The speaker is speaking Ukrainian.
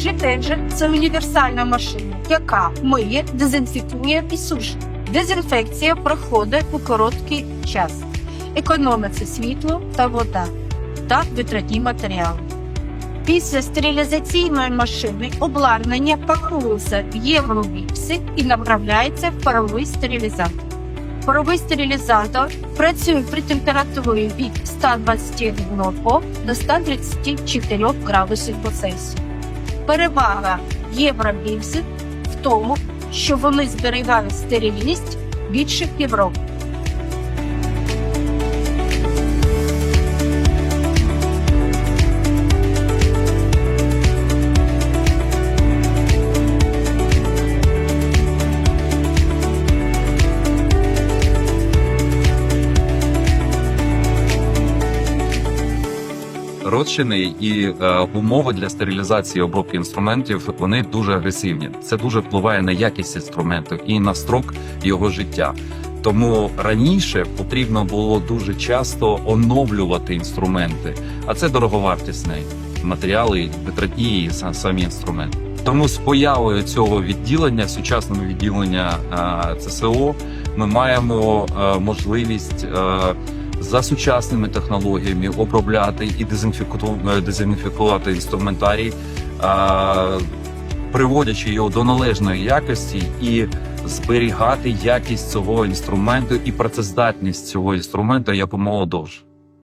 Стеджер це універсальна машина, яка миє, дезінфікує і сушить. Дезінфекція проходить у короткий час. Економиться світло та вода та витратні матеріали. Після стерилізаційної машини обладнання пакується в євровіпси і направляється в паровий стерилізатор. Паровий стерилізатор працює при температурі від 121 до 134 градусів по Цельсію. Перевага євробільців в тому, що вони зберігають стерильність більше півроку. Розчини і е, умови для стерилізації обробки інструментів вони дуже агресивні. Це дуже впливає на якість інструменту і на строк його життя. Тому раніше потрібно було дуже часто оновлювати інструменти, а це дороговартісні матеріали, витратні і самі інструменти. Тому з появою цього відділення, сучасного відділення е, ЦСО, ми маємо е, можливість за сучасними технологіями обробляти і дезінфікувати, дезінфікувати інструментарій, приводячи його до належної якості і зберігати якість цього інструменту і працездатність цього інструменту якомога довше.